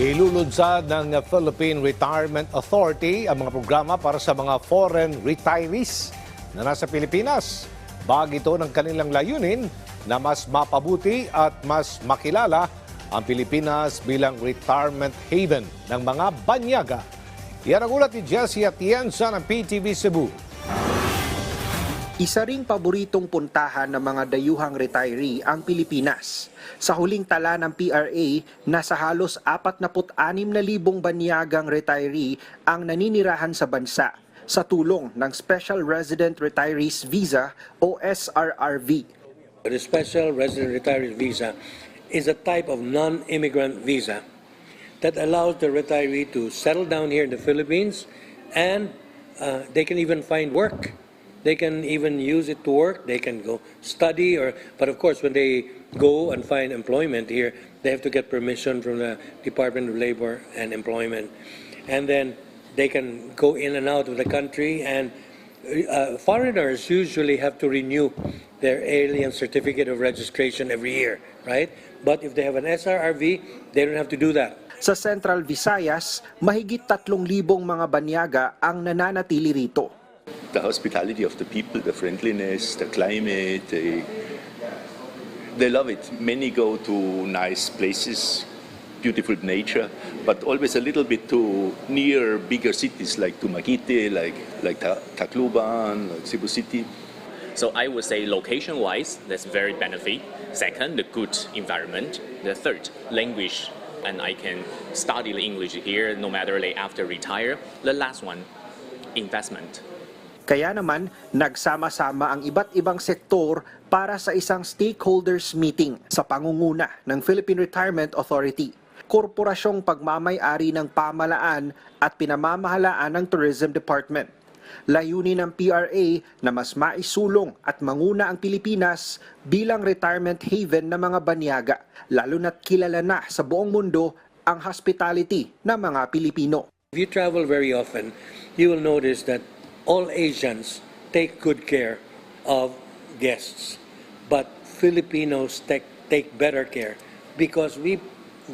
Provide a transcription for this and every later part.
Ilulunsad ng Philippine Retirement Authority ang mga programa para sa mga foreign retirees na nasa Pilipinas. Bag ito ng kanilang layunin na mas mapabuti at mas makilala ang Pilipinas bilang retirement haven ng mga banyaga. Yan ang ulat ni Jessie Atienza ng PTV Cebu. Isa ring paboritong puntahan ng mga dayuhang retiree ang Pilipinas. Sa huling tala ng PRA, nasa halos 46,000 banyagang retiree ang naninirahan sa bansa sa tulong ng Special Resident Retirees Visa o SRRV. The Special Resident Retiree Visa is a type of non-immigrant visa that allows the retiree to settle down here in the Philippines and uh, they can even find work. They can even use it to work. They can go study or, but of course, when they go and find employment here, they have to get permission from the Department of Labor and Employment. And then they can go in and out of the country and uh, foreigners usually have to renew their alien certificate of registration every year, right? But if they have an SRRV, they don't have to do that. Sa Central Visayas, mahigit 3,000 mga banyaga ang nananatili rito. The hospitality of the people, the friendliness, the climate. They, they love it. Many go to nice places, beautiful nature, but always a little bit too near bigger cities like Tumaquite, like like Ta- Tacloban, like Cebu City. So I would say location-wise, that's very benefit. Second, the good environment. The third, language, and I can study the English here no matter like after retire. The last one, investment. Kaya naman, nagsama-sama ang iba't ibang sektor para sa isang stakeholders meeting sa pangunguna ng Philippine Retirement Authority, korporasyong pagmamay-ari ng pamalaan at pinamamahalaan ng Tourism Department. Layunin ng PRA na mas maisulong at manguna ang Pilipinas bilang retirement haven ng mga banyaga, lalo na't kilala na sa buong mundo ang hospitality ng mga Pilipino. If you travel very often, you will notice that all Asians take good care of guests, but Filipinos take, take better care because we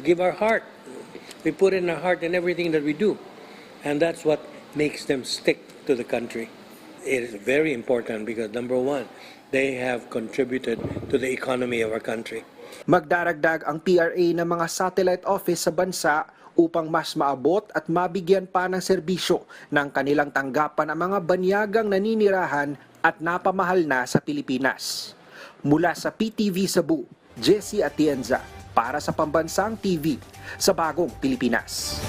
give our heart. We put in our heart in everything that we do, and that's what makes them stick to the country. It is very important because number one, they have contributed to the economy of our country. Magdaragdag ang PRA ng mga satellite office sa bansa upang mas maabot at mabigyan pa ng serbisyo ng kanilang tanggapan ang mga banyagang naninirahan at napamahal na sa Pilipinas. Mula sa PTV Cebu, Jesse Atienza para sa Pambansang TV sa Bagong Pilipinas.